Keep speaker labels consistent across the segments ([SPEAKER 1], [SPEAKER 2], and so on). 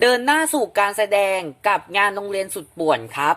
[SPEAKER 1] เดินหน้าสู่การแสดงกับงานโรงเรียนสุดป่วนครับ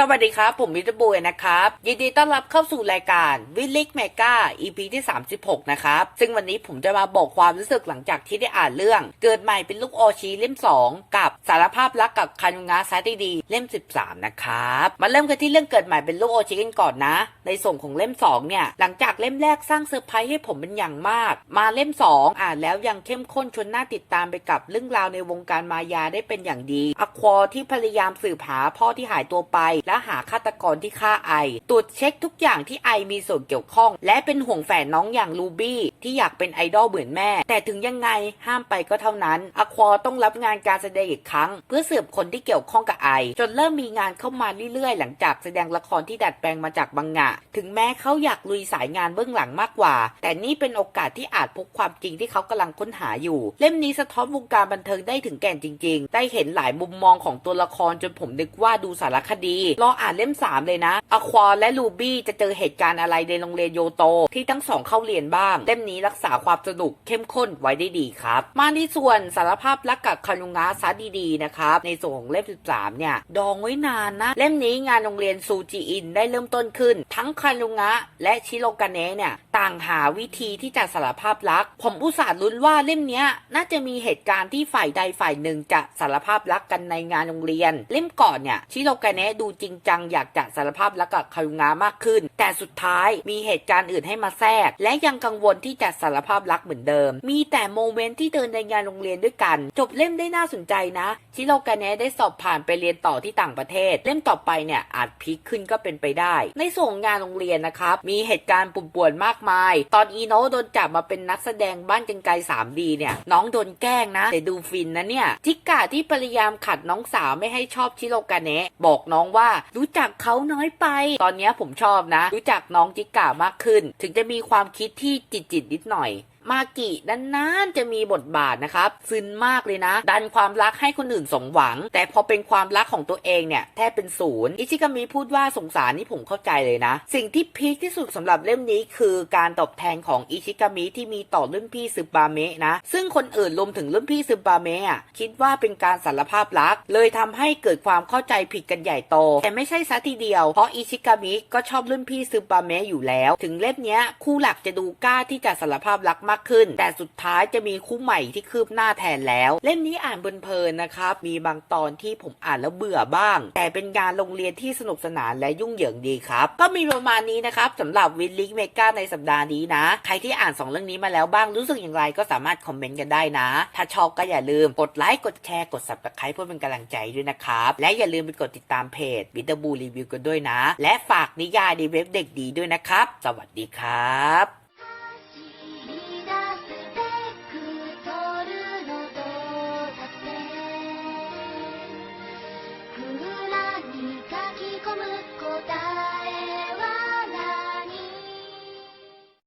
[SPEAKER 1] สวัสดีครับ ผมมิตรบุยนะครับ ยินดีต้อนรับเข้าสู่รายการวิลลิกเมกา EP ที่ 36 นะครับ ซึ่งวันนี้ผมจะมาบอกความรู้สึกหลังจากที่ได้อ่านเรื่อง เกิดใหม่เป็นลูกโอชีเล่ม 2 กับสารภาพรักกับคานุงาซาติดีเล่ม 13 นะครับ มาเริ่มกันที่เรื่องเกิดใหม่เป็นลูกโอชีกันก่อนนะ ในส่วนของเล่ม 2 เนี่ย หลังจากเล่มแรกสร้างเซอร์ไพรส์ให้ผมเป็นอย่างมาก มาเล่ม 2 อ่านแล้วยังเข้มข้นชวนน่าติดตามไปกับเรื่องราวในวงการมายาได้เป็นอย่างดีอควอที่พยายามสืบหาพ่อที่หายตัวไปและหาฆาตกรที่ฆ่าไอ ตรวจเช็คทุกอย่างที่ไอมีส่วนเกี่ยวข้อง และเป็นห่วงแฝดน้องอย่างลูบี้ที่อยากเป็นไอดอลเหมือนแม่ แต่ถึงยังไงห้ามไปก็เท่านั้นอควอต้องรับงานการแสดงอีกครั้ง เพื่อสืบคนที่เกี่ยวข้องกับไอ จนเริ่มมีงานเข้ามาเรื่อยๆ หลังจากแสดงละครที่ดัดแปลงมาจากบังงะ ถึงแม้เขาอยากลุยสายงานเบื้องหลังมากกว่า แต่นี่เป็นโอกาสที่อาจพบความจริงที่เขากำลังค้นหาอยู่ เล่มนี้สะท้อนวงการบันเทิงได้ถึงแก่นจริง ๆ ได้เห็นหลายมุมมองของตัวละครจนผมนึกว่าดูสารคดีรออ่านเล่ม 3 เลยนะอควาและลูบี้จะเจอเหตุการณ์อะไรในโรงเรียนโยโต ที่ทั้งสองเข้าเรียนบ้าง เล่มนี้รักษาความสนุกเข้มข้นไว้ได้ดีครับ มาในส่วนสารภาพรักกับคานุงะซะดีๆนะครับ ในส่วนของเล่ม 13 เนี่ย ดองไว้นานนะ เล่มนี้งานโรงเรียนซูจิอินได้เริ่มต้นขึ้น ทั้งคานุงะและชิโรกาเนะเนี่ยต่างหาวิธีที่จะสารภาพรัก ผมอุตส่าห์ลุ้นว่าเล่มนี้น่าจะมีเหตุการณ์ที่ฝ่ายใดฝ่ายหนึ่งจะสารภาพรักกันในงานโรงเรียน เล่มก่อนเนี่ยชิโรกาเนะดูจริงจังอยากจะสารภาพรักกับคานุงะมากขึ้น แต่สุดท้ายมีเหตุการณ์อื่นให้มาแทรก และยังกังวลที่จะสารภาพรักเหมือนเดิม มีแต่โมเมนต์ที่เดินในงานโรงเรียนด้วยกัน จบเล่มได้น่าสนใจนะชิโรกาเนะได้สอบผ่านไปเรียนต่อที่ต่างประเทศ เล่มต่อไปเนี่ยอาจพลิกขึ้นก็เป็นไปได้ ในส่วนงงานโรงเรียนนะครับมีเหตุการณ์ปุ่มป่วนมากมาย ตอนอีโนะโดนจับมาเป็นนักแสดงบ้านกันไกล 3D เนี่ยน้องโดนแกล้งนะแต่ดูฟินนะเนี่ยจิกาที่พยายามขัดน้องสาวไม่ให้ชอบชิโรกาเนะบอกน้องว่ารู้จักเขาน้อยไป ตอนนี้ผมชอบนะ รู้จักน้องจิกามากขึ้น ถึงจะมีความคิดที่จิตจิตนิดหน่อย มากินานจะมีบทบาทนะครับซึนมากเลยนะ ดันความรักให้คนอื่นสมหวัง แต่พอเป็นความรักของตัวเองเนี่ยแทบเป็นศูนย์อิชิกามิพูดว่าสงสารนี่ผมเข้าใจเลยนะ สิ่งที่พีคที่สุดสำหรับเล่มนี้คือการตอบแทนของอิชิกามิที่มีต่อรุ่นพี่ซึบาเมะนะ ซึ่งคนอื่นรวมถึงรุ่นพี่ซึบาเมะอะคิดว่าเป็นการสารภาพรัก เลยทำให้เกิดความเข้าใจผิดกันใหญ่โต แต่ไม่ใช่ซะทีเดียว เพราะอิชิกามิก็ชอบรุ่นพี่ซึบาเมะอยู่แล้ว ถึงเล่มนี้คู่หลักจะดูกล้าที่จะสารภาพรักมากขึ้น แต่สุดท้ายจะมีคู่ใหม่ที่คืบหน้าแทนแล้ว เล่มนี้อ่านเพลินๆนะครับ มีบางตอนที่ผมอ่านแล้วเบื่อบ้าง แต่เป็นงานโรงเรียนที่สนุกสนานและยุ่งเหยิงดีครับ ก็มีประมาณนี้นะครับสำหรับวินลิงเมกาในสัปดาห์นี้นะ ใครที่อ่านสองเรื่องนี้มาแล้วบ้างรู้สึกอย่างไรก็สามารถคอมเมนต์กันได้นะ ถ้าชอบก็อย่าลืมกดไลค์กดแชร์กด subscribe เพื่อเป็นกำลังใจด้วยนะครับและอย่าลืมไปกดติดตามเพจบิดบูรีวิวกันด้วยนะ และฝากนิยายในเว็บเด็กดีด้วยนะครับ สวัสดีครับ